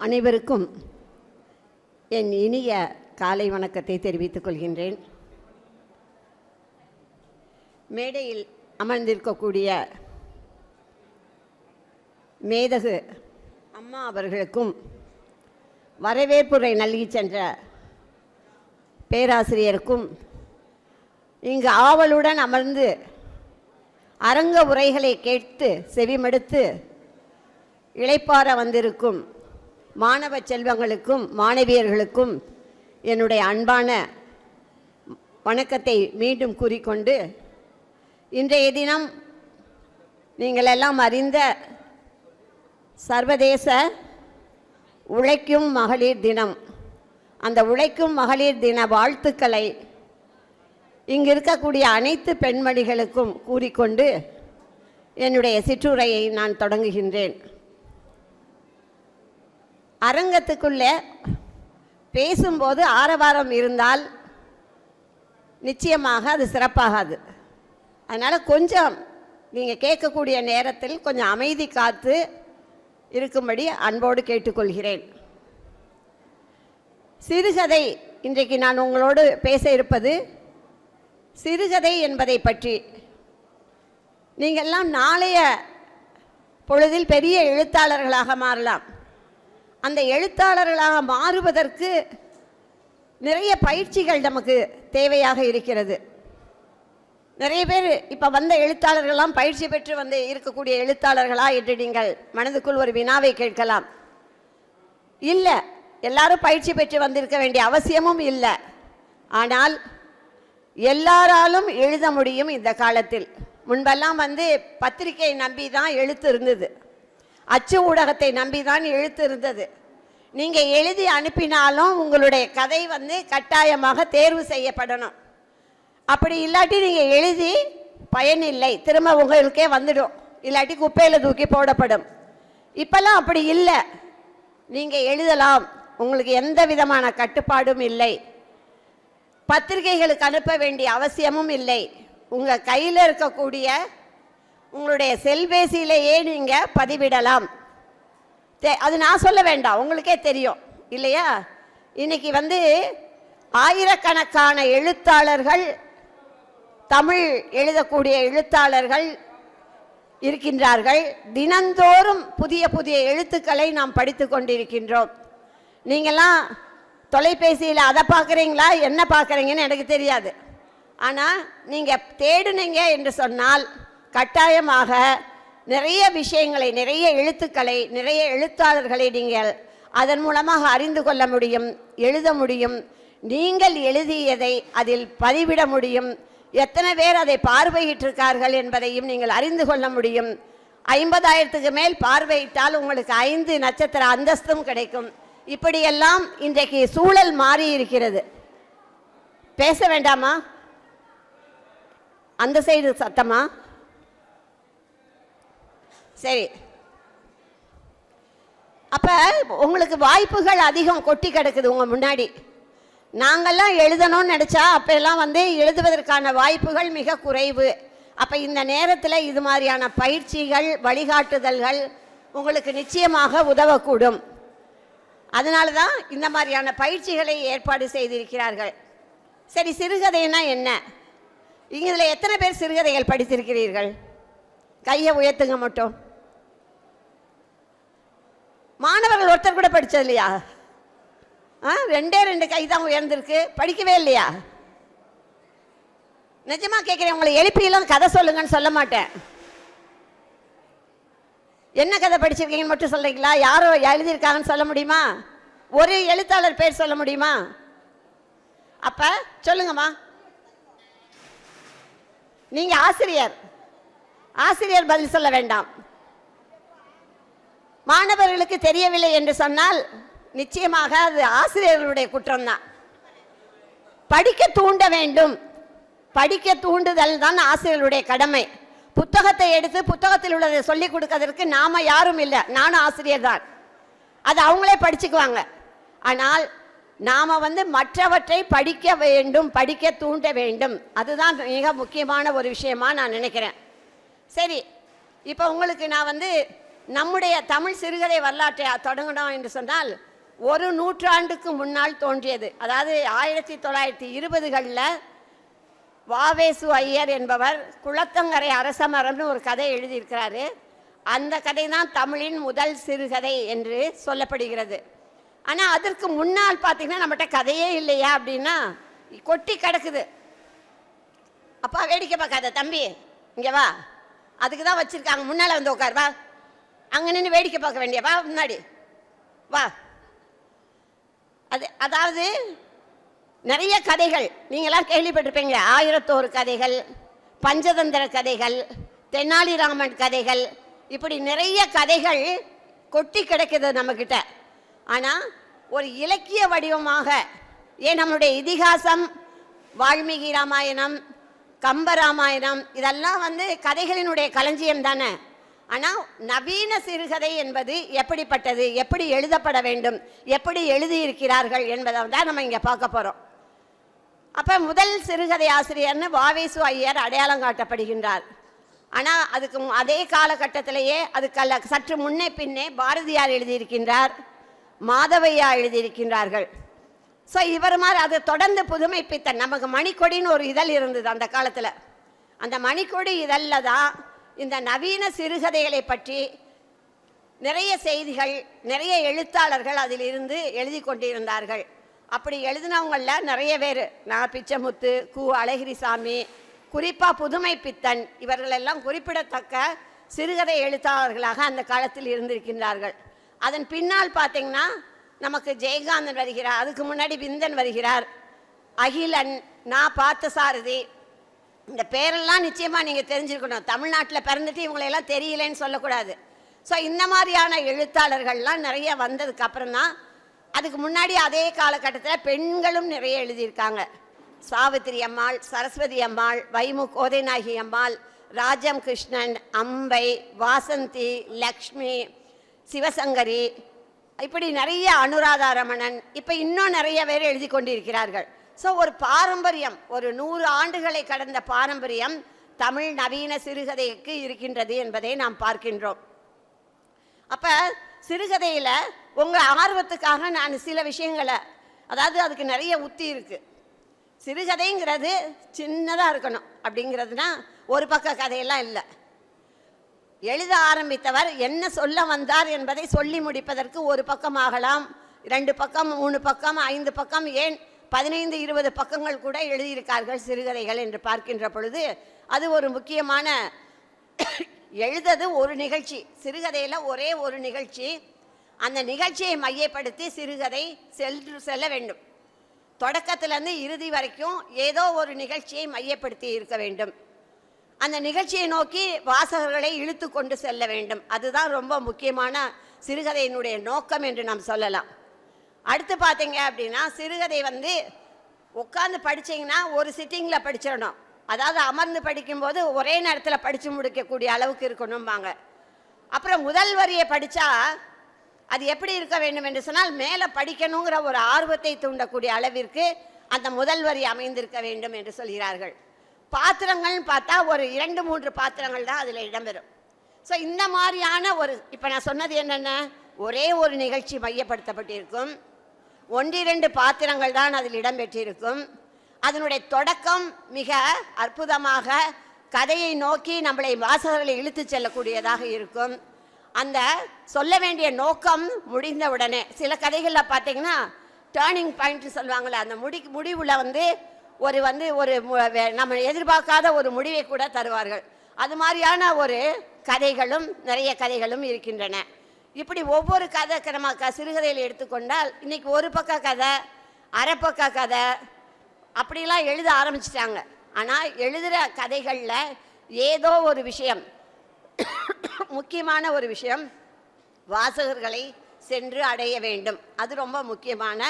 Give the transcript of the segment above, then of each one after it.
அனைவருக்கும் என் இனிய காலை வணக்கத்தை தெரிவித்துக் கொள்கின்றேன். மேடையில் அமர்ந்திருக்கக்கூடிய மேதகு அம்மா அவர்களுக்கும் வரவேற்புரை நல்கி சென்ற பேராசிரியருக்கும் இங்கு ஆவலுடன் அமர்ந்து அரங்க உரைகளை கேட்டு செவிமடுத்து இழைப்பார வந்திருக்கும் மாணவ செல்வங்களுக்கும் மாணவியர்களுக்கும் என்னுடைய அன்பான வணக்கத்தை மீண்டும் கூறிக்கொண்டு இன்றைய தினம் நீங்கள் எல்லாம் அறிந்த சர்வதேச உழைக்கும் மகளிர் தினம். அந்த உழைக்கும் மகளிர் தின வாழ்த்துக்களை இங்கு இருக்கக்கூடிய அனைத்து பெண்மணிகளுக்கும் கூறிக்கொண்டு என்னுடைய சிற்றுரையை நான் தொடங்குகின்றேன். அரங்கத்துக்குள்ளே பேசும்போது ஆரவாரம் இருந்தால் நிச்சயமாக அது சிறப்பாகாது. அதனால் கொஞ்சம் நீங்கள் கேட்கக்கூடிய நேரத்தில் கொஞ்சம் அமைதி காத்து இருக்கும்படி அன்போடு கேட்டுக்கொள்கிறேன். சிறுகதை இன்றைக்கு நான் உங்களோடு பேச இருப்பது சிறுகதை என்பதை பற்றி. நீங்கள்லாம் நாளைய பொழுதில் பெரிய எழுத்தாளர்களாக மாறலாம். அந்த எழுத்தாளர்களாக மாறுவதற்கு நிறைய பயிற்சிகள் நமக்கு தேவையாக இருக்கிறது. நிறைய பேர் இப்போ வந்த எழுத்தாளர்கள்லாம் பயிற்சி பெற்று வந்து இருக்கக்கூடிய எழுத்தாளர்களா என்று நீங்கள் மனதுக்குள் ஒரு வினாவை கேட்கலாம். இல்லை எல்லாரும் பயிற்சி பெற்று வந்திருக்க வேண்டிய அவசியமும் இல்லை. ஆனால் எல்லாராலும் எழுத முடியும் இந்த காலத்தில். முன்பெல்லாம் வந்து பத்திரிகையை நம்பி தான் எழுத்து இருந்தது. அச்சு ஊடகத்தை நம்பி தான் எழுத்து இருந்தது நீங்கள் எழுதி அனுப்பினாலும் உங்களுடைய கதை வந்து கட்டாயமாக தேர்வு செய்யப்படணும். அப்படி இல்லாட்டி நீங்கள் எழுதி பயனில்லை திரும்ப உங்களுக்கே வந்துடும். இல்லாட்டி குப்பையில் தூக்கி போடப்படும். இப்போல்லாம் அப்படி இல்லை. நீங்கள் எழுதலாம். உங்களுக்கு எந்த விதமான கட்டுப்பாடும் இல்லை. பத்திரிகைகளுக்கு அனுப்ப வேண்டிய அவசியமும் இல்லை. உங்கள் கையில் இருக்கக்கூடிய உங்களுடைய செல்பேசியிலேயே நீங்கள் பதிவிடலாம். தே- அது நான் சொல்ல வேண்டாம். உங்களுக்கே தெரியும். இல்லையா? இன்னைக்கு வந்து ஆயிரக்கணக்கான எழுத்தாளர்கள் தமிழ் எழுதக்கூடிய எழுத்தாளர்கள் இருக்கின்றார்கள். தினந்தோறும் புதிய புதிய எழுத்துக்களை நாம் படித்து கொண்டிருக்கின்றோம். நீங்கள்லாம் தொலைபேசியில் அதை பார்க்குறீங்களா? என்ன பார்க்குறீங்கன்னு எனக்கு தெரியாது. ஆனால் நீங்கள் தேடுனீங்க என்று சொன்னால் கட்டாயமாக நிறைய விஷயங்களை நிறைய எழுத்துக்களை நிறைய எழுத்தாளர்களை நீங்கள் அதன் மூலமாக அறிந்து கொள்ள முடியும் எழுத முடியும். நீங்கள் எழுதியதை அதில் பதிவிட முடியும். எத்தனை பேர் அதை பார்வையிட்டிருக்கார்கள் என்பதையும் நீங்கள் அறிந்து கொள்ள முடியும். ஐம்பதாயிரத்துக்கு மேல் பார்வையிட்டால் உங்களுக்கு ஐந்து நட்சத்திர அந்தஸ்தும் கிடைக்கும். இப்படியெல்லாம் இன்றைக்கு சூழல் மாறி இருக்கிறது பேச வேண்டாமா? அந்த சைடு சத்தமா? சரி. அப்போ உங்களுக்கு வாய்ப்புகள் அதிகம் கொட்டி கிடக்குது உங்கள் முன்னாடி. நாங்கெல்லாம் எழுதணும்னு நினச்சா அப்போல்லாம் வந்து எழுதுவதற்கான வாய்ப்புகள் மிக குறைவு. அப்போ இந்த நேரத்தில் இது மாதிரியான பயிற்சிகள் வழிகாட்டுதல்கள் உங்களுக்கு நிச்சயமாக உதவக்கூடும். அதனால தான் இந்த மாதிரியான பயிற்சிகளை ஏற்பாடு செய்திருக்கிறார்கள். சரி சிறுகதைனா என்ன? இதில் எத்தனை பேர் சிறுகதைகள் படித்திருக்கிறீர்கள்? கையை உயர்த்துங்க மட்டும். மாணவர்கள் ஒருத்தர் கூட படித்தது இல்லையா? ஆ ரெண்டே ரெண்டு கை தான் உயர்ந்திருக்கு. படிக்கவே இல்லையா? நிஜமா கேட்குறேன் உங்களை எழுப்பியெல்லாம் கதை சொல்லுங்கன்னு சொல்ல மாட்டேன். என்ன கதை படிச்சிருக்கீங்கன்னு மட்டும் சொல்றீங்களா? யாரோ எழுதியிருக்காங்கன்னு சொல்ல முடியுமா? ஒரு எழுத்தாளர் பேர் சொல்ல முடியுமா? அப்ப சொல்லுங்கம்மா. நீங்க ஆசிரியர். ஆசிரியர் பதில் சொல்ல வேண்டாம். மாணவர்களுக்கு தெரியவில்லை என்று சொன்னால் நிச்சயமாக அது ஆசிரியர்களுடைய குற்றம்தான். படிக்க தூண்ட வேண்டும். படிக்க தூண்டுதல் தான் ஆசிரியர்களுடைய கடமை. புத்தகத்தை எடுத்து புத்தகத்தில் உள்ளதை சொல்லிக் கொடுக்கறதற்கு நாம யாரும் இல்லை. நானும் ஆசிரியர் தான். அது அவங்களே படிச்சுக்குவாங்க. ஆனால் நாம வந்து மற்றவற்றை படிக்க வேண்டும் படிக்க தூண்ட வேண்டும். அதுதான் மிக முக்கியமான ஒரு விஷயமா நான் நினைக்கிறேன். சரி இப்போ உங்களுக்கு நான் வந்து நம்முடைய தமிழ் சிறுகதை வரலாற்றை தொடங்கணும் என்று சொன்னால் ஒரு நூற்றாண்டுக்கு முன்னால் தோன்றியது. அதாவது ஆயிரத்தி தொள்ளாயிரத்தி இருபதுகளில் வாவேசு ஐயர் என்பவர் குளத்தங்கரை அரசமரம்னு ஒரு கதை எழுதியிருக்கிறாரு. அந்த கதை தான் தமிழின் முதல் சிறுகதை என்று சொல்லப்படுகிறது. ஆனால் அதற்கு முன்னால் பார்த்தீங்கன்னா நம்மகிட்ட கதையே இல்லையா அப்படின்னா கொட்டி கிடக்குது. அப்பா வேடிக்கை பார்க்காத தம்பி இங்கே வா. அதுக்கு தான் வச்சுருக்காங்க. முன்னால் வந்து உட்கார் வா. அங்கே நின்று வேடிக்கை பார்க்க வேண்டிய வா முன்னாடி. வா. அது அதாவது நிறைய கதைகள் நீங்களாம் கேள்விப்பட்டிருப்பீங்க ஆயிரத்தோரு கதைகள் பஞ்சதந்திர கதைகள் தெனாலிராமன் கதைகள் இப்படி நிறைய கதைகள் கொட்டி கிடக்குது நம்மக்கிட்ட ஆனால் ஒரு இலக்கிய வடிவமாக ஏன் நம்மளுடைய இதிகாசம் வால்மீகி ராமாயணம் கம்ப ராமாயணம் இதெல்லாம் வந்து கதைகளினுடைய களஞ்சியம் தானே? ஆனால் நவீன சிறுகதை என்பது எப்படிப்பட்டது? எப்படி எழுதப்பட வேண்டும்? எப்படி எழுதியிருக்கிறார்கள் என்பதை தான் நம்ம இங்கே பார்க்க போகிறோம் அப்போ முதல் சிறுகதை ஆசிரியர்னு வாவேசு ஐயர் அடையாளம் காட்டப்படுகின்றார். ஆனால் அதுக்கு அதே காலகட்டத்திலேயே அதுக்கல்ல சற்று முன்னே பின்னே பாரதியார் எழுதியிருக்கின்றார் மாதவையா எழுதியிருக்கின்றார்கள். ஸோ இவர் மாதிரி அது தொடர்ந்து புதுமைப்பித்தன். நமக்கு மணிக்கொடின்னு ஒரு இதழ் இருந்தது அந்த காலத்தில். அந்த மணிக்கொடி இதழில் தான் இந்த நவீன சிறுகதைகளை பற்றி நிறைய செய்திகள் நிறைய எழுத்தாளர்கள் அதில் இருந்து எழுதி கொண்டிருந்தார்கள். அப்படி எழுதினவங்களில் நிறைய பேர். நான் பிச்சமுத்து கு. அழகிரிசாமி குறிப்பாக புதுமை பித்தன் இவர்களெல்லாம் குறிப்பிடத்தக்க சிறுகதை எழுத்தாளர்களாக அந்த காலத்தில் இருந்திருக்கின்றார்கள். அதன் பின்னால் பார்த்தீங்கன்னா நமக்கு ஜெயகாந்தன் வருகிறார். அதுக்கு முன்னாடி விந்தன் வருகிறார். அகிலன் நான் பார்த்தசாரதி இந்த பேரெல்லாம் நிச்சயமாக நீங்கள் தெரிஞ்சுருக்கணும். தமிழ்நாட்டில் பிறந்துட்டு இவங்களையெல்லாம் தெரியலன்னு சொல்லக்கூடாது. ஸோ இந்த மாதிரியான எழுத்தாளர்கள்லாம் நிறைய வந்ததுக்கு அப்புறம் தான் அதுக்கு முன்னாடி அதே காலகட்டத்தில் பெண்களும் நிறைய எழுதியிருக்காங்க. சாவித்திரி அம்மாள் சரஸ்வதி அம்மாள் வைமு கோதைநாயகி அம்மாள் ராஜம் கிருஷ்ணன் அம்பை வாசந்தி லக்ஷ்மி சிவசங்கரி இப்படி நிறைய அனுராதா ரமணன் இப்போ இன்னும் நிறைய பேர் எழுதி கொண்டிருக்கிறார்கள். ஸோ ஒரு பாரம்பரியம் ஒரு நூறு ஆண்டுகளை கடந்த பாரம்பரியம் தமிழ் நவீன சிறுகதைக்கு இருக்கின்றது என்பதை நாம் பார்க்கின்றோம். அப்போ சிறுகதையில் உங்கள் ஆர்வத்துக்காக நான் சில விஷயங்களை அதாவது அதுக்கு நிறைய உத்தி இருக்குது சிறுகதைங்கிறது சின்னதாக இருக்கணும் அப்படிங்கிறதுனா ஒரு பக்க கதையெல்லாம் இல்லை. எழுத ஆரம்பித்தவர் என்ன சொல்ல வந்தார் என்பதை சொல்லி முடிப்பதற்கு ஒரு பக்கம் ஆகலாம் ரெண்டு பக்கம் மூணு பக்கம் ஐந்து பக்கம் ஏன் பதினைந்து இருபது பக்கங்கள் கூட எழுதியிருக்கார்கள் சிறுகதைகள் என்று பார்க்கின்ற பொழுது அது ஒரு முக்கியமான எழுதது ஒரு நிகழ்ச்சி. சிறுகதையில் ஒரே ஒரு நிகழ்ச்சி. அந்த நிகழ்ச்சியை மையப்படுத்தி சிறுகதை சென்று செல்ல வேண்டும். தொடக்கத்திலேருந்து இறுதி வரைக்கும் ஏதோ ஒரு நிகழ்ச்சியை மையப்படுத்தி இருக்க வேண்டும். அந்த நிகழ்ச்சியை நோக்கி வாசகர்களை இழுத்து கொண்டு செல்ல வேண்டும். அதுதான் ரொம்ப முக்கியமான சிறுகதையினுடைய நோக்கம் என்று நாம் சொல்லலாம். அடுத்து பார்த்தீங்க அப்படின்னா சிறுகதை வந்து உட்காந்து படித்தீங்கன்னா ஒரு சிட்டிங்கில் படிச்சிடணும். அதாவது அமர்ந்து படிக்கும்போது ஒரே நேரத்தில் படித்து முடிக்கக்கூடிய அளவுக்கு இருக்கணும்பாங்க. அப்புறம் முதல் வரியை படித்தா அது எப்படி இருக்க வேண்டும் என்று சொன்னால் மேலே படிக்கணுங்கிற ஒரு ஆர்வத்தை தூண்டக்கூடிய அளவிற்கு அந்த முதல் வரி அமைந்திருக்க வேண்டும் என்று சொல்கிறார்கள். பாத்திரங்கள்னு பார்த்தா ஒரு இரண்டு மூன்று பாத்திரங்கள் தான் அதில் இடம்பெறும். ஸோ இந்த மாதிரியான ஒரு இப்போ நான் சொன்னது என்னென்ன? ஒரே ஒரு நிகழ்ச்சி மையப்படுத்தப்பட்டிருக்கும். ஒன்றிரண்டு பாத்திரங்கள் தான் அதில் இடம்பெற்றிருக்கும். அதனுடைய தொடக்கம் மிக அற்புதமாக கதையை நோக்கி நம்மளை வாசகர்களை இழுத்துச் செல்லக்கூடியதாக இருக்கும். அந்த சொல்ல வேண்டிய நோக்கம் முடிந்த உடனே சில கதைகளில் பார்த்தீங்கன்னா டேர்னிங் பாயிண்ட் சொல்லுவாங்கள்ல அந்த முடி முடிவில் வந்து ஒரு வந்து ஒரு நம்ம எதிர்பார்க்காத ஒரு முடிவை கூட தருவார்கள். அது மாதிரியான ஒரு கதைகளும் நிறைய கதைகளும் இருக்கின்றன. இப்படி ஒவ்வொரு கதை நம்ம க சிறுகதையில் எடுத்துக்கொண்டால் இன்றைக்கி ஒரு பக்க கதை அரை பக்க கதை அப்படிலாம் எழுத ஆரம்பிச்சிட்டாங்க. ஆனால் எழுதுகிற கதைகளில் ஏதோ ஒரு விஷயம் முக்கியமான ஒரு விஷயம் வாசகர்களை சென்று அடைய வேண்டும். அது ரொம்ப முக்கியமான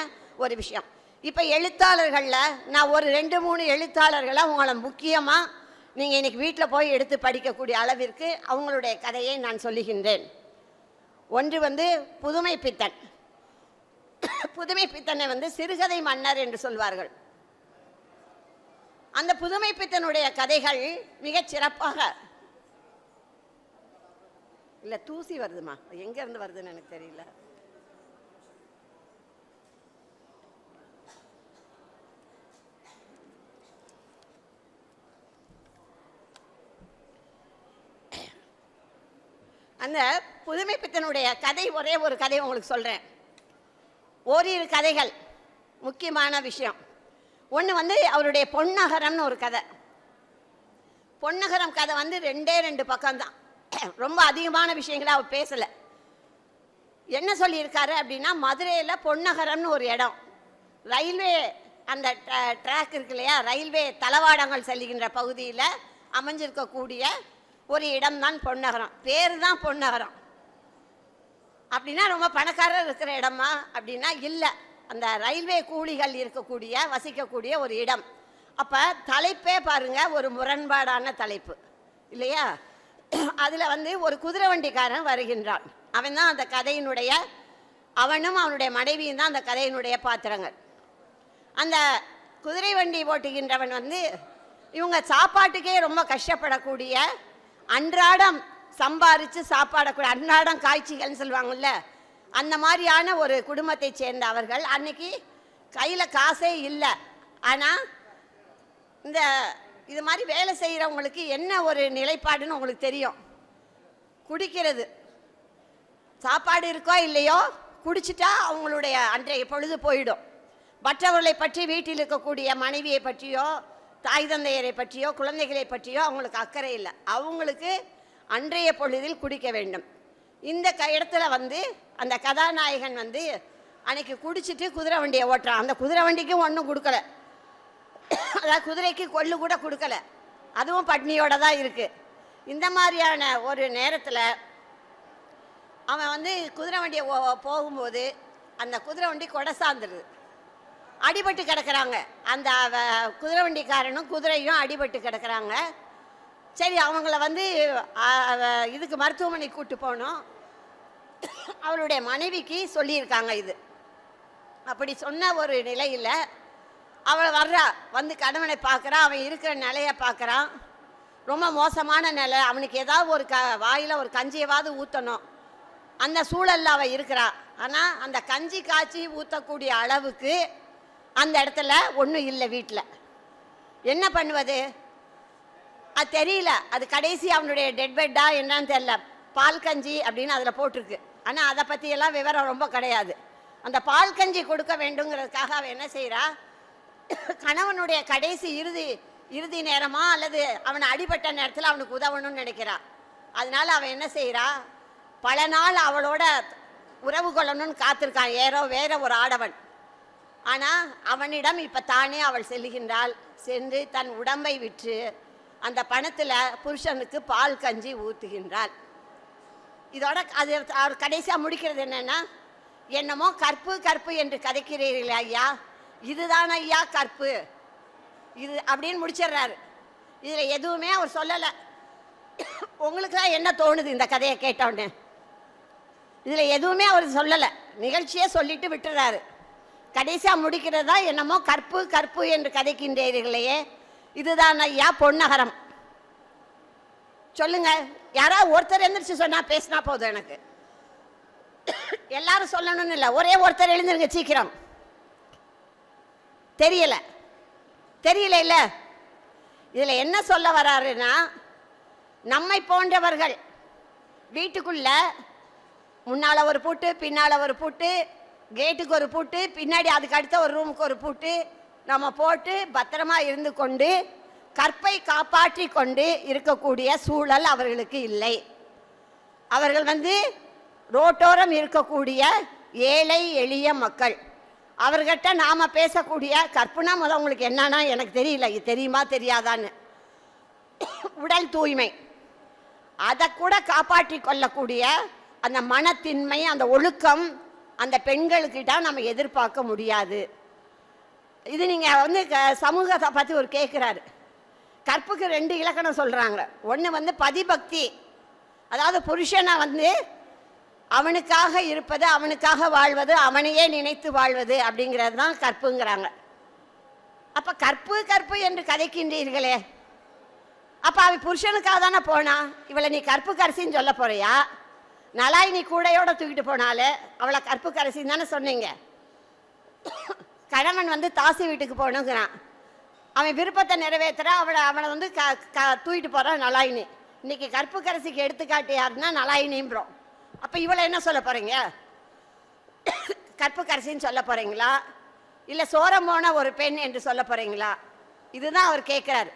ஒரு விஷயம். இப்போ எழுத்தாளர்களில் நான் ஒரு ரெண்டு மூணு எழுத்தாளர்களை உங்களை முக்கியமாக நீங்கள் இன்றைக்கி வீட்டில் போய் எடுத்து படிக்கக்கூடிய அளவிற்கு அவங்களுடைய கதையை நான் சொல்லுகின்றேன். ஒன்று வந்து புதுமை பித்தன் புதுமை பித்தனை வந்து சிறுகதை மன்னர் என்று சொல்வார்கள். அந்த புதுமை பித்தனுடைய கதைகள் மிகச் சிறப்பாக. இல்லை தூசி வருதுமா? எங்கேருந்து வருதுன்னு எனக்கு தெரியல. அந்த புதுமை பித்தனுடைய கதை ஒரே ஒரு கதை உங்களுக்கு சொல்கிறேன் ஓரிரு கதைகள் முக்கியமான விஷயம். ஒன்று வந்து அவருடைய பொன்னகரம்னு ஒரு கதை. பொன்னகரம் கதை வந்து ரெண்டே ரெண்டு பக்கம்தான். ரொம்ப அதிகமான விஷயங்களை அவர் பேசலை. என்ன சொல்லியிருக்காரு அப்படின்னா மதுரையில் பொன்னகரம்னு ஒரு இடம். ரயில்வே அந்த ட்ராக் இருக்கு இல்லையா? ரயில்வே தளவாடங்கள் செல்கின்ற பகுதியில் அமைஞ்சிருக்கக்கூடிய ஒரு இடம்தான் பொன்னகரம். பேர் தான் பொன்னகரம். அப்படின்னா ரொம்ப பணக்காரர் இருக்கிற இடமா? அப்படின்னா இல்லை. அந்த ரயில்வே கூலிகள் இருக்கக்கூடிய வசிக்கக்கூடிய ஒரு இடம். அப்போ தலைப்பே பாருங்க ஒரு முரண்பாடான தலைப்பு. இல்லையா? அதில் வந்து ஒரு குதிரை வண்டிக்காரன் வருகின்றான். அவன் தான் அந்த கதையினுடைய அவனும் அவனுடைய மனைவியும் தான் அந்த கதையினுடைய பாத்திரங்கள். அந்த குதிரை வண்டி ஓட்டுகின்றவன் வந்து இவங்க சாப்பாட்டுக்கே ரொம்ப கஷ்டப்படக்கூடிய அன்றாடம் சம்பாரித்து சாப்பாடக்கூடிய அன்றாடம் காய்ச்சிகள்னு சொல்லுவாங்கல்ல அந்த மாதிரியான ஒரு குடும்பத்தை சேர்ந்த அவர்கள் அன்னைக்கு கையில் காசே இல்லை. ஆனால் இந்த இது மாதிரி வேலை செய்கிறவங்களுக்கு என்ன ஒரு நிலைப்பாடுன்னு உங்களுக்கு தெரியும்? குடிக்கிறது. சாப்பாடு இருக்கோ இல்லையோ குடிச்சிட்டா அவங்களுடைய அன்றைய பொழுது போயிடும். மற்றவர்களை பற்றி வீட்டில் இருக்கக்கூடிய மனைவியை பற்றியோ தாய் தந்தையரை பற்றியோ குழந்தைகளை பற்றியோ அவங்களுக்கு அக்கறை இல்லை. அவங்களுக்கு அன்றைய பொழுதில் குடிக்க வேண்டும். இந்த க இடத்துல வந்து அந்த கதாநாயகன் வந்து அன்னைக்கு குடிச்சிட்டு குதிரை வண்டியை ஓட்டுறான். அந்த குதிரை வண்டிக்கும் ஒன்றும் கொடுக்கல. அதாவது குதிரைக்கு கொள்ளு கூட கொடுக்கல. அதுவும் பட்னியோட தான் இருக்குது இந்த மாதிரியான ஒரு நேரத்தில் அவன் வந்து குதிரை வண்டியை போகும்போது அந்த குதிரை வண்டி கொடை சார்ந்துடுது அடிபட்டு கிடக்குறாங்க. அந்த குதிரை வண்டிக்காரனும் குதிரையும் அடிபட்டு கிடக்குறாங்க. சரி அவங்கள வந்து இதுக்கு மருத்துவமனைக்கு கூப்பிட்டு போனோம் அவருடைய மனைவிக்கு சொல்லியிருக்காங்க இது. அப்படி சொன்ன ஒரு நிலையில் அவள் வர்றா வந்து கணவனை பார்க்குறா அவன் இருக்கிற நிலையை பார்க்குறான் ரொம்ப மோசமான நிலை. அவனுக்கு ஏதாவது ஒரு க வாயில் ஒரு கஞ்சியவாவது ஊற்றணும் அந்த சூழலில் அவள் இருக்கிறா. ஆனால் அந்த கஞ்சி காய்ச்சி ஊற்றக்கூடிய அளவுக்கு அந்த இடத்துல ஒன்றும் இல்லை வீட்டில் என்ன பண்ணுவது? அது தெரியல. அது கடைசி அவனுடைய டெட் பெட்டா என்னன்னு தெரியல. பால் கஞ்சி அப்படின்னு அதில் போட்டிருக்கு. ஆனால் அதை பற்றியெல்லாம் விவரம் ரொம்ப கிடையாது. அந்த பால் கஞ்சி கொடுக்க வேண்டுங்கிறதுக்காக அவன் என்ன செய்கிறா கணவனுடைய கடைசி இறுதி இறுதி நேரமா அல்லது அவனை அடிபட்ட நேரத்தில் அவனுக்கு உதவணும்னு நினைக்கிறா. அதனால அவன் என்ன செய்கிறா பல நாள் அவளோட உறவு கொள்ளணும்னு காத்திருக்கான் ஏறோ வேற ஒரு ஆடவன். ஆனால் அவனிடம் இப்போ தானே அவள் செல்லுகின்றாள். சென்று தன் உடம்பை விற்று அந்த பணத்தில் புருஷனுக்கு பால் கஞ்சி ஊற்றுகின்றாள் இதோட அது அவர் கடைசியாக முடிக்கிறது என்னென்னா என்னமோ கற்பு கற்பு என்று கதைக்கிறீர்களே ஐயா. இதுதான் ஐயா கற்பு. இது அப்படின்னு முடிச்சிடுறாரு. இதில் எதுவுமே அவர் சொல்லலை. உங்களுக்குலாம் என்ன தோணுது இந்த கதையை கேட்டோடனே இதில் எதுவுமே அவர் சொல்லலை. நிகழ்ச்சியே சொல்லிட்டு விட்டுறாரு. கடைசியாக முடிக்கிறது தான் என்னமோ கற்பு கற்பு என்று கதைக்கின்றீர்களையே. இதுதான் ஐயா பொன்னகரம். சொல்லுங்க யாராவது ஒருத்தர் எழுந்திரிச்சு சொன்னால் பேசினா போதும் எனக்கு. எல்லாரும் சொல்லணும்னு இல்லை ஒரே ஒருத்தர் எழுந்திருங்க சீக்கிரம். தெரியல. தெரியல இல்லை. இதுல என்ன சொல்ல வராருன்னா நம்மை போன்றவர்கள் வீட்டுக்குள்ள முன்னால் ஒரு பூட்டு பின்னால ஒரு பூட்டு கேட்டுக்கு ஒரு பூட்டு பின்னாடி அதுக்கு அடுத்த ஒரு ரூமுக்கு ஒரு பூட்டு. நம்ம போட்டு பத்திரமா இருந்து கொண்டு கற்பை காப்பாற்றி கொண்டு இருக்கக்கூடிய சூழல் அவர்களுக்கு இல்லை. அவர்கள் வந்து ரோட்டோரம் இருக்கக்கூடிய ஏழை எளிய மக்கள். அவர்கிட்ட நாம் பேசக்கூடிய கற்பனா முதல் உங்களுக்கு என்னன்னா எனக்கு தெரியல இது தெரியுமா தெரியாதான்னு. உடல் தூய்மை. அதை கூட காப்பாற்றி கொள்ளக்கூடிய அந்த மனத்தின்மை அந்த ஒழுக்கம் அந்த பெண்களுக்கிட்ட நம்ம எதிர்பார்க்க முடியாது. இது நீங்கள் வந்து க- சமூகத்தை பற்றி ஒரு கேட்குறாரு கற்புக்கு ரெண்டு இலக்கணம் சொல்கிறாங்க ஒன்று வந்து பதிபக்தி. அதாவது புருஷனை வந்து அவனுக்காக இருப்பது அவனுக்காக வாழ்வது அவனையே நினைத்து வாழ்வது அப்படிங்கிறது தான் கற்புங்கிறாங்க. அப்போ கற்பு கற்பு என்று கதைக்கின்றீர்களே. அப்போ அவன் புருஷனுக்காக தானே போனா? இவளை நீ கற்பு கரிசின்னு சொல்ல போறியா? நலாயினி கூடையோட தூக்கிட்டு போனாலே அவளை கற்புக்கரசின்னு தானே சொன்னீங்க. கணவன் வந்து தாசி வீட்டுக்கு போகணுங்கிறான். அவன் விருப்பத்தை நிறைவேற்றுறா அவளை அவனை வந்து க க தூக்கிட்டு போகிறான் நலாயினி. இன்னைக்கு கற்பு கரசிக்கு எடுத்துக்காட்டு யாருன்னா நலாயினின்றோம். அப்போ இவளை என்ன சொல்ல போகிறீங்க கற்பு கரசின்னு சொல்ல போகிறீங்களா இல்லை சோரம் போன ஒரு பெண் என்று சொல்ல போகிறீங்களா இதுதான் அவர் கேட்குறாரு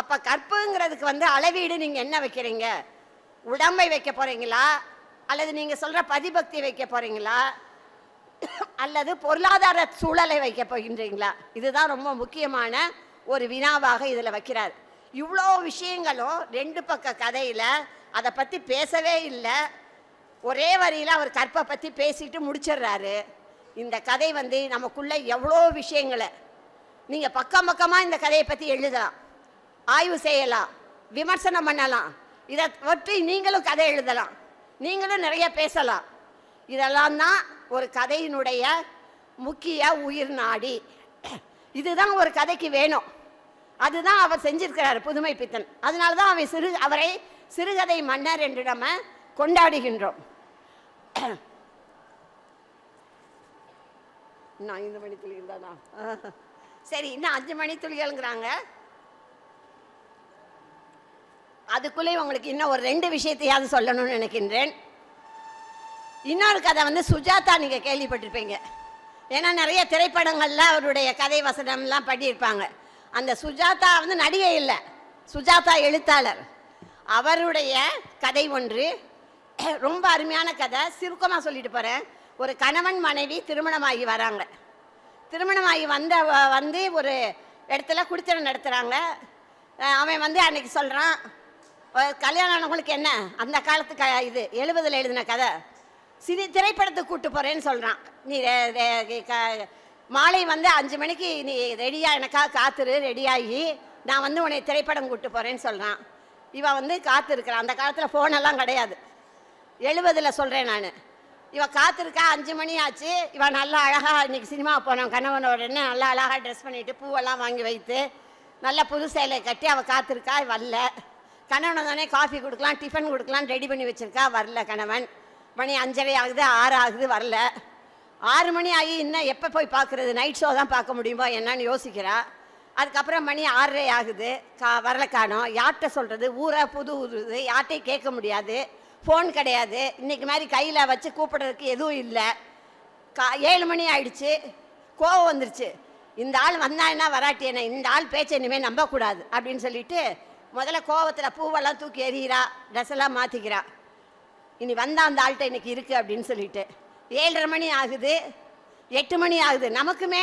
அப்போ கற்புங்கிறதுக்கு வந்து அளவீடு நீங்கள் என்ன வைக்கிறீங்க? உடம்பை வைக்க போகிறீங்களா அல்லது நீங்கள் சொல்கிற பதிபக்தி வைக்க போகிறீங்களா அல்லது பொருளாதார சூழலை வைக்க போகின்றீங்களா? இதுதான் ரொம்ப முக்கியமான ஒரு வினாவாக இதில் வைக்கிறார். இவ்வளோ விஷயங்களும் ரெண்டு பக்க கதையில் அதை பற்றி பேசவே இல்லை. ஒரே வரியில் அவர் கற்பை பற்றி பேசிட்டு முடிச்சிடுறாரு இந்த கதை வந்து நமக்குள்ள எவ்வளோ விஷயங்களை நீங்கள் பக்கம் பக்கமாக இந்த கதையை பற்றி எழுதலாம் ஆய்வு செய்யலாம் விமர்சனம் பண்ணலாம் இதை பற்றி நீங்களும் கதை எழுதலாம். நீங்களும் நிறைய பேசலாம். இதெல்லாம் தான் ஒரு கதையினுடைய முக்கிய உயிர் நாடி. இதுதான் ஒரு கதைக்கு வேணும். அதுதான் அவர் செஞ்சிருக்கிறார் புதுமை பித்தன். அதனால தான் அவன் சிறு அவரை சிறுகதை மன்னர் என்று நம்ம கொண்டாடுகின்றோம். இன்னும் ஐந்து மணி துளிகள் தானா? சரி இன்னும் அஞ்சு மணி துளிகள்ங்கிறாங்க அதுக்குள்ளே உங்களுக்கு இன்னும் ஒரு ரெண்டு விஷயத்தையாவது சொல்லணும்னு நினைக்கின்றேன். இன்னொரு கதை வந்து சுஜாதா நீங்கள் கேள்விப்பட்டிருப்பீங்க. ஏன்னா நிறைய திரைப்படங்களில் அவருடைய கதை வசனம்லாம் பண்ணியிருப்பாங்க. அந்த சுஜாதா வந்து நடிகை இல்லை. சுஜாதா எழுத்தாளர். அவருடைய கதை ஒன்று. ரொம்ப அருமையான கதை. சுருக்கமாக சொல்லிட்டு போகிறேன் ஒரு கணவன் மனைவி திருமணமாகி வராங்க. திருமணமாகி வந்த வந்து ஒரு இடத்துல குடித்தனம் நடத்துகிறாங்க அவன் வந்து அன்னைக்கு சொல்கிறான் கல்யாணம் ஆனவங்களுக்கு என்ன? அந்த காலத்து க இது எழுபதில் எழுதின கதை. சிறு திரைப்படத்துக்கு கூப்பிட்டு போகிறேன்னு சொல்கிறான் நீ க- மாலை வந்து அஞ்சு மணிக்கு நீ ரெடியாக எனக்காக காத்துரு ரெடியாகி நான் வந்து உன்னை திரைப்படம் கூப்பிட்டு போகிறேன்னு சொல்கிறான் இவன் வந்து காத்திருக்கிறான். அந்த காலத்தில் ஃபோனெல்லாம் கிடையாது. எழுபதில் சொல்கிறேன் நான். இவன் காத்திருக்கா அஞ்சு மணி ஆச்சு. இவன் நல்லா அழகாக இன்றைக்கி சினிமா போனோம் கணவனோடனே நல்லா அழகாக ட்ரெஸ் பண்ணிவிட்டு பூவெல்லாம் வாங்கி வைத்து நல்ல புது சேலை கட்டி அவள் காத்திருக்கா வரல கணவனை தானே காஃபி கொடுக்கலாம் டிஃபன் கொடுக்கலாம் ரெடி பண்ணி வச்சிருக்கா? வரல கணவன். மணி அஞ்சரை ஆகுது ஆறு ஆகுது வரல. ஆறு மணி ஆகி இன்னும் எப்போ போய் பார்க்குறது? நைட் ஷோ தான் பார்க்க முடியுமா? என்னன்னு யோசிக்கிறா. அதுக்கப்புறம் மணி ஆறரை ஆகுது. கா வரல காணும். யார்கிட்ட சொல்கிறது ஊராக புது ஊருது யார்கிட்டையும் கேட்க முடியாது. ஃபோன் கிடையாது. இன்றைக்கி மாதிரி கையில் வச்சு கூப்பிடுறதுக்கு எதுவும் இல்லை. கா ஏழு மணி ஆயிடுச்சு. கோவம் வந்துருச்சு. இந்த ஆள் வந்தா என்ன வராட்டி என்ன? இந்த ஆள் பேச்சை இனிமேல் நம்பக்கூடாது அப்படின்னு சொல்லிட்டு முதல்ல கோவத்தில் பூவெல்லாம் தூக்கி எறிகிறா ட்ரெஸ்ஸெல்லாம் மாற்றிக்கிறா இனி வந்தால் அந்த ஆள்கிட்ட இன்னைக்கு இருக்குது அப்படின்னு சொல்லிட்டு. ஏழரை மணி ஆகுது எட்டு மணி ஆகுது. நமக்குமே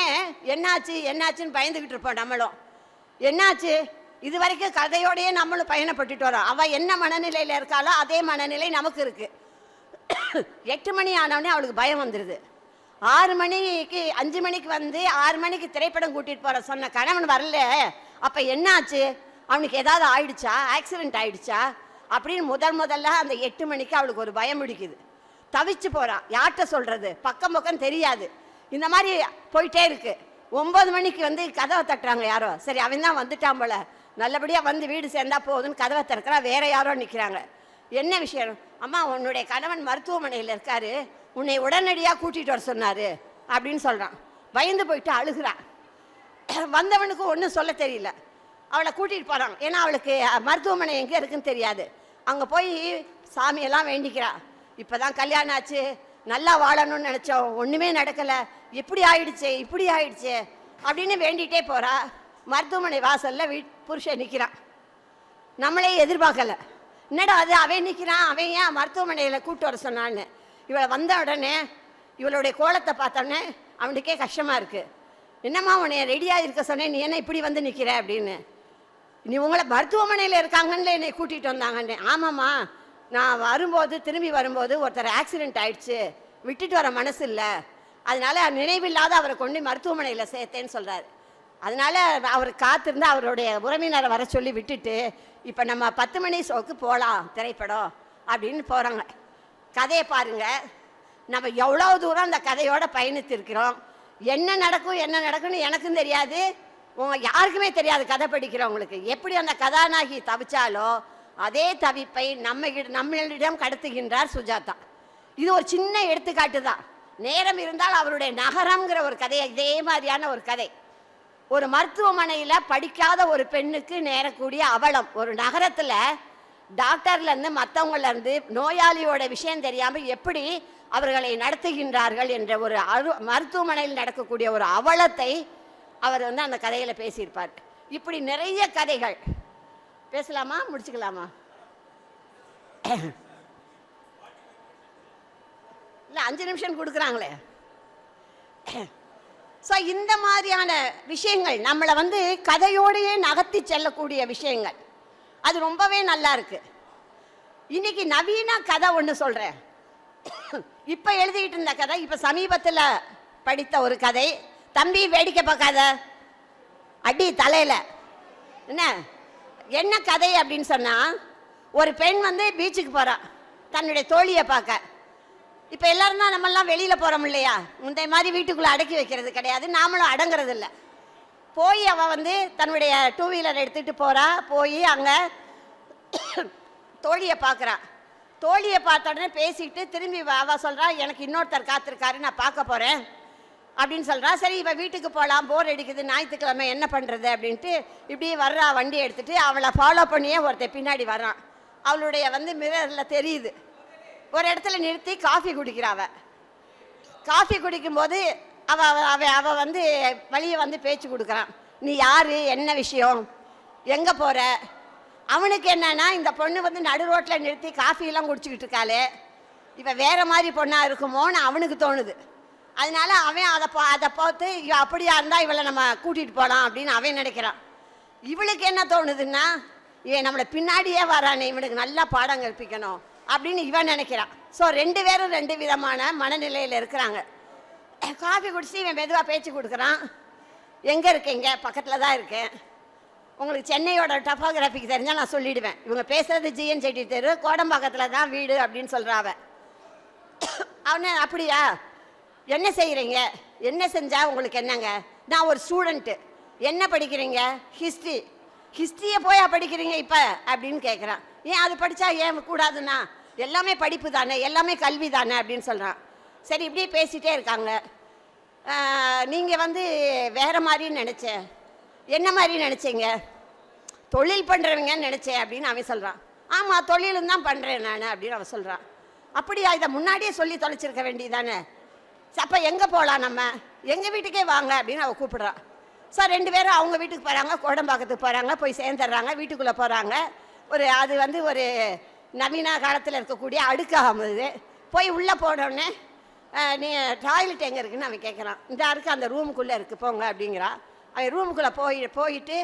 என்னாச்சு என்னாச்சுன்னு பயந்துக்கிட்டு இருப்போம் நம்மளும். என்னாச்சு? இது வரைக்கும் கதையோடயே நம்மளும் பயணப்பட்டுட்டு வரோம். அவள் என்ன மனநிலையில் இருக்காளோ அதே மனநிலை நமக்கு இருக்குது எட்டு மணி ஆனவுடனே அவளுக்கு பயம் வந்துடுது ஆறு மணிக்கு அஞ்சு மணிக்கு வந்து ஆறு மணிக்கு திரைப்படம் கூட்டிகிட்டு போகிற சொன்ன கணவன் வரல. அப்போ என்னாச்சு? அவனுக்கு ஏதாவது ஆயிடுச்சா? ஆக்சிடென்ட் ஆயிடுச்சா? அப்படின்னு முதல் முதல்ல அந்த எட்டு மணிக்கு அவளுக்கு ஒரு பயம் பிடிக்குது. தவிச்சு போகிறான் யார்கிட்ட சொல்கிறது பக்கம் பக்கம் தெரியாது. இந்த மாதிரி போயிட்டே இருக்கு. ஒம்பது மணிக்கு வந்து கதவை தட்டுறாங்க யாரோ. சரி அவன் தான் வந்துட்டான் போல. நல்லபடியாக வந்து வீடு சேர்ந்தா போகுதுன்னு கதவை திறக்கிறா. வேற யாரோ நிற்கிறாங்க என்ன விஷயம்? அம்மா உன்னுடைய கணவன் மருத்துவமனையில் இருக்காரு. உன்னை உடனடியாக கூட்டிகிட்டு வர சொன்னாரு அப்படின்னு சொல்கிறான் பயந்து போயிட்டு அழுகுறான் வந்தவனுக்கு ஒன்றும் சொல்ல தெரியல. அவளை கூட்டிகிட்டு போகிறான் ஏன்னா அவளுக்கு மருத்துவமனை எங்கே இருக்குன்னு தெரியாது. அங்கே போய் சாமியெல்லாம் வேண்டிக்கிறா. இப்பதான் கல்யாணம் ஆச்சு. நல்லா வாழணும்னு நினச்சோம் ஒன்றுமே நடக்கலை. இப்படி ஆயிடுச்சு இப்படி ஆயிடுச்சு அப்படின்னு வேண்டிகிட்டே போகிறா மருத்துவமனை வாசலில் வீட் புருஷன் நிற்கிறான் நம்மளே எதிர்பார்க்கல. என்னடா அது அவன் நிற்கிறான் அவன் ஏன் மருத்துவமனையில் கூட்டு வர சொன்னான்னு. இவளை வந்த உடனே இவளுடைய கோலத்தை பார்த்தோன்னே அவனுக்கே கஷ்டமாக இருக்குது என்னம்மா உன்னை ரெடியாக இருக்க சொன்னேன் நீ என்ன இப்படி வந்து நிற்கிற அப்படின்னு. நீ உங்களை மருத்துவமனையில் இருக்காங்கன்னு என்னை கூட்டிகிட்டு வந்தாங்கன்னு. ஆமாம்மா. நான் வரும்போது திரும்பி வரும்போது ஒருத்தர் ஆக்சிடென்ட் ஆயிடுச்சு. விட்டுட்டு வர மனசு இல்லை. அதனால் நினைவில்லாத அவரை கொண்டு மருத்துவமனையில் சேர்த்தேன்னு சொல்கிறாரு அதனால அவர் காத்திருந்து அவருடைய உறவினரை வர சொல்லி விட்டுட்டு இப்போ நம்ம பத்து மணி ஷோக்கு போகலாம் திரைப்படம் அப்படின்னு போகிறாங்க கதையை பாருங்க. நம்ம எவ்வளோ தூரம் அந்த கதையோட பயணித்திருக்கிறோம். என்ன நடக்கும் என்ன நடக்கும்னு எனக்கும் தெரியாது. உங்க யாருக்குமே தெரியாது கதை படிக்கிறவங்களுக்கு. எப்படி அந்த கதாநாயகி தவிச்சாலோ அதே தவிப்பை நம்ம நம்மளிடம் கடத்துகின்றார் சுஜாதா. இது ஒரு சின்ன எடுத்துக்காட்டு தான். நேரம் இருந்தால் அவருடைய நகரம்ங்கிற ஒரு கதை இதே மாதிரியான ஒரு கதை. ஒரு மருத்துவமனையில் படிக்காத ஒரு பெண்ணுக்கு நேரக்கூடிய அவலம். ஒரு நகரத்தில் டாக்டர்லேருந்து மற்றவங்கலேருந்து நோயாளியோட விஷயம் தெரியாமல் எப்படி அவர்களை நடத்துகின்றார்கள் என்ற ஒரு அரு மருத்துவமனையில் நடக்கக்கூடிய ஒரு அவலத்தை அவர் வந்து அந்த கதையில் பேசியிருப்பார். இப்படி நிறைய கதைகள். பேசலாமா? முடிச்சுக்கலாமா? இல்லை அஞ்சு நிமிஷம் கொடுக்குறாங்களே. ஸோ இந்த மாதிரியான விஷயங்கள் நம்மளை வந்து கதையோடையே நகர்த்தி செல்லக்கூடிய விஷயங்கள். அது ரொம்பவே நல்லா இருக்கு. இன்னைக்கு நவீன கதை ஒன்று சொல்கிறேன் இப்போ எழுதிக்கிட்டு இருந்த கதை இப்போ சமீபத்தில் படித்த ஒரு கதை. தம்பி வேடிக்கை பார்க்காத. அடி தலையில். என்ன? என்ன கதை அப்படின்னு சொன்னால் ஒரு பெண் வந்து பீச்சுக்கு போகிறான் தன்னுடைய தோழியை பார்க்க. இப்போ எல்லாரும் தான் நம்மெல்லாம் வெளியில் போகிறோம் இல்லையா? முந்தைய மாதிரி வீட்டுக்குள்ளே அடக்கி வைக்கிறது கிடையாது. நாமளும் அடங்குறது இல்லை. போய் அவள் வந்து தன்னுடைய டூ வீலர் எடுத்துகிட்டு போகிறா போய் அங்கே தோழியை பார்க்குறா. தோழியை பார்த்த உடனே பேசிட்டு திரும்பி அவள் சொல்கிறா எனக்கு இன்னொருத்தர் காத்திருக்காரு. நான் பார்க்க போகிறேன் அப்படின்னு சொல்கிறா சரி இப்போ வீட்டுக்கு போகலாம் போர் அடிக்குது ஞாயிற்றுக்கிழமை என்ன பண்ணுறது அப்படின்ட்டு இப்படியே வர்றா வண்டி எடுத்துகிட்டு அவளை ஃபாலோ பண்ணியே ஒருத்தன் பின்னாடி வரான் அவளுடைய வந்து மிரரில் தெரியுது. ஒரு இடத்துல நிறுத்தி காஃபி குடிக்கிறாவ காஃபி குடிக்கும்போது அவ அவ- அவ வந்து வழியை வந்து பேச்சு கொடுக்குறான். நீ யார்? என்ன விஷயம்? எங்கே போகிற அவனுக்கு என்னன்னா இந்த பொண்ணு வந்து நடு ரோட்டில் நிறுத்தி காஃபியெல்லாம் குடிச்சிக்கிட்டு இருக்காளே. இப்போ வேற மாதிரி பொண்ணாக இருக்குமோன்னு அவனுக்கு தோணுது. அதனால அவன் அதை பா அதை பார்த்து அப்படியா இருந்தால் இவளை நம்ம கூட்டிகிட்டு போகலாம் அப்படின்னு அவன் நினைக்கிறான். இவளுக்கு என்ன தோணுதுன்னா இவன் நம்மளை பின்னாடியே வரானே இவனுக்கு நல்லா பாடம் கற்பிக்கணும் அப்படின்னு இவன் நினைக்கிறான். ஸோ ரெண்டு பேரும் ரெண்டு விதமான மனநிலையில் இருக்கிறாங்க. காஃபி குடிச்சு இவன் மெதுவாக பேச்சு கொடுக்குறான். எங்கே இருக்கீங்க? பக்கத்தில் தான் இருக்கேன். உங்களுக்கு சென்னையோட டஃபோகிராஃபிக்கு தெரிஞ்சால் நான் சொல்லிவிடுவேன் இவங்க பேசுறது ஜிஎன் செட்டி தெரு கோடம்பாக்கத்தில் தான் வீடு அப்படின்னு சொல்கிறா அவனே அப்படியா? என்ன செய்கிறீங்க என்ன செஞ்சால் உங்களுக்கு என்னங்க? நான் ஒரு ஸ்டூடெண்ட்டு என்ன படிக்கிறீங்க? ஹிஸ்ட்ரி ஹிஸ்ட்ரியை போயா படிக்கிறீங்க இப்போ? அப்படின்னு கேட்குறான் ஏன் அது படித்தா ஏன் கூடாதுன்னா? எல்லாமே படிப்பு தானே எல்லாமே கல்வி தானே அப்படின்னு சொல்கிறான் சரி இப்படியே பேசிகிட்டே இருக்காங்க. நீங்கள் வந்து வேறு மாதிரி நினச்சேன் என்ன மாதிரி நினச்சீங்க? தொழில் பண்ணுறவங்கன்னு நினச்சேன் அப்படின்னு அவன் சொல்கிறான் ஆமாம் தொழிலும் தான் பண்ணுறேன் நான் அப்படின்னு அவன் சொல்கிறான் அப்படியா? இதை முன்னாடியே சொல்லி தொலைச்சிருக்க வேண்டியதானே அப்போ எங்கே போகலாம் நம்ம? எங்கள் வீட்டுக்கே வாங்க அப்படின்னு அவள் கூப்பிட்றான் சார் ரெண்டு பேரும் அவங்க வீட்டுக்கு போகிறாங்க கோடம்பாக்கத்துக்கு போகிறாங்க போய் சேர்ந்துடுறாங்க வீட்டுக்குள்ளே போகிறாங்க ஒரு அது வந்து ஒரு நவீன காலத்தில் இருக்கக்கூடிய அடுக்காகும் இது போய் உள்ளே போனோடனே நீ டாய்லெட் எங்கே இருக்குன்னு அவன் கேட்குறான் இந்த இருக்கு அந்த ரூமுக்குள்ளே இருக்குது போங்க அப்படிங்கிறான் அவன் ரூமுக்குள்ளே போய் போயிட்டு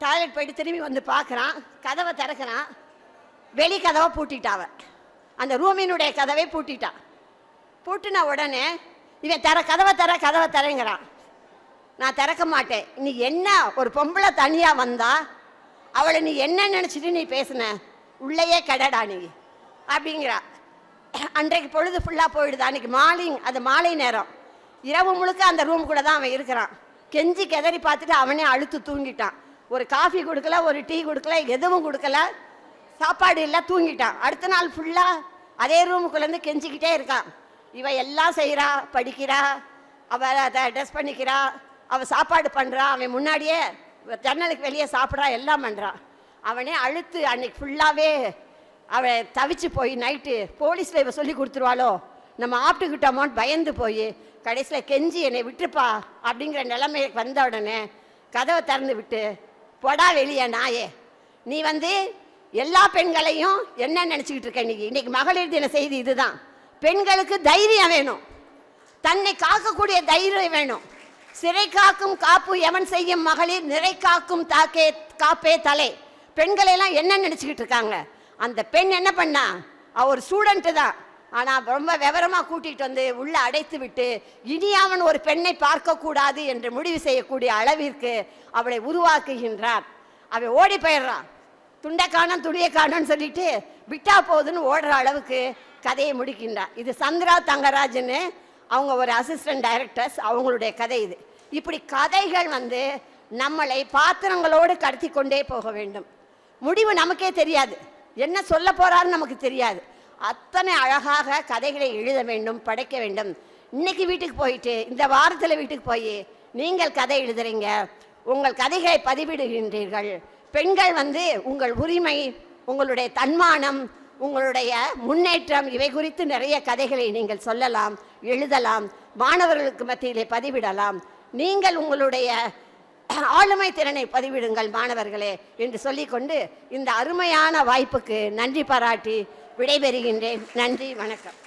டாய்லெட் போயிட்டு திரும்பி வந்து பார்க்குறான் கதவை திறக்கிறான். வெளி கதவை பூட்டிட்டாவ அந்த ரூமினுடைய கதவை பூட்டிட்டான் பூட்டின உடனே இவன் தர கதவை தர கதவை தரேங்கிறான். நான் திறக்க மாட்டேன். நீ என்ன ஒரு பொம்பளை தனியாக வந்தா அவளை நீ என்ன நினச்சிட்டு நீ பேசுன? உள்ளேயே கடடா நீ அப்படிங்கிறா. அன்றைக்கு பொழுது ஃபுல்லாக போயிடுது. அன்றைக்கி மாலிங் அது மாலை நேரம். இரவு முழுக்க அந்த ரூம் கூட தான் அவன் இருக்கிறான். கெஞ்சி கெதறி பார்த்துட்டு அவனே அழுத்து தூங்கிட்டான். ஒரு காஃபி கொடுக்கல ஒரு டீ கொடுக்கல எதுவும் கொடுக்கல. சாப்பாடு இல்லை தூங்கிட்டான். அடுத்த நாள் ஃபுல்லாக அதே ரூமுக்குள்ளேருந்து கெஞ்சிக்கிட்டே இருக்கான். இவ எல்லாம் செய்கிறா படிக்கிறா அவள் அதை ட்ரெஸ் பண்ணிக்கிறா அவள் சாப்பாடு பண்ணுறா அவன் முன்னாடியே ஜன்னலுக்கு வெளியே சாப்பிட்றா எல்லாம் பண்ணுறான் அவனே அழுத்து அன்னைக்கு ஃபுல்லாகவே அவள் தவிச்சு போய் நைட்டு போலீஸில் இவ சொல்லி கொடுத்துருவாளோ? நம்ம ஆப்பிட்டுக்கிட்டோமோன்னு பயந்து போய் கடைசியில் கெஞ்சி என்னை விட்டுப்பா அப்படிங்கிற நிலைமைக்கு வந்த உடனே கதவை திறந்து விட்டு பொடா வெளியே நாயே. நீ வந்து எல்லா பெண்களையும் என்ன நினச்சிக்கிட்டு இருக்க இன்னைக்கு இன்னைக்கு மகளிர் தின செய்தி இதுதான். பெண்களுக்கு தைரியம் வேணும். தன்னை காக்கக்கூடிய தைரியம் வேணும். சிறை காக்கும் காப்பு எவன் செய்யும் மகளிர் நிறை காக்கும் தாக்கே காப்பே தலை. பெண்களை எல்லாம் என்ன நினச்சிக்கிட்டு இருக்காங்க. அந்த பெண் என்ன பண்ணா? அவர் ஸ்டூடெண்ட்டு தான். ஆனால் ரொம்ப விவரமாக கூட்டிகிட்டு வந்து உள்ளே அடைத்து விட்டு இனி அவன் ஒரு பெண்ணை பார்க்கக்கூடாது என்று முடிவு செய்யக்கூடிய அளவிற்கு அவளை உருவாக்குகின்றார். அவள் ஓடி போயிடுறான் துண்டை காணும் துணியை காணும்னு சொல்லிட்டு விட்டா போகுதுன்னு ஓடுற அளவுக்கு கதையை முடிக்கின்றார் இது சந்திரா தங்கராஜன்னு அவங்க ஒரு அசிஸ்டன்ட் டைரக்டர்ஸ் அவங்களுடைய கதை இது. இப்படி கதைகள் வந்து நம்மளை பாத்திரங்களோடு கடத்தி கொண்டே போக வேண்டும். முடிவு நமக்கே தெரியாது. என்ன சொல்ல போறாருன்னு நமக்கு தெரியாது. அத்தனை அழகாக கதைகளை எழுத வேண்டும் படைக்க வேண்டும். இன்னைக்கு வீட்டுக்கு போயிட்டு இந்த வாரத்தில் வீட்டுக்கு போய் நீங்கள் கதை எழுதுறீங்க. உங்கள் கதைகளை பதிவிடுகின்றீர்கள். பெண்கள் வந்து உங்கள் உரிமை உங்களுடைய தன்மானம் உங்களுடைய முன்னேற்றம் இவை குறித்து நிறைய கதைகளை நீங்கள் சொல்லலாம் எழுதலாம் மாணவர்களுக்கு மத்தியிலே பதிவிடலாம். நீங்கள் உங்களுடைய ஆளுமை திறனை பதிவிடுங்கள் மாணவர்களே என்று சொல்லிக்கொண்டு இந்த அருமையான வாய்ப்புக்கு நன்றி பாராட்டி விடைபெறுகின்றேன். நன்றி வணக்கம்.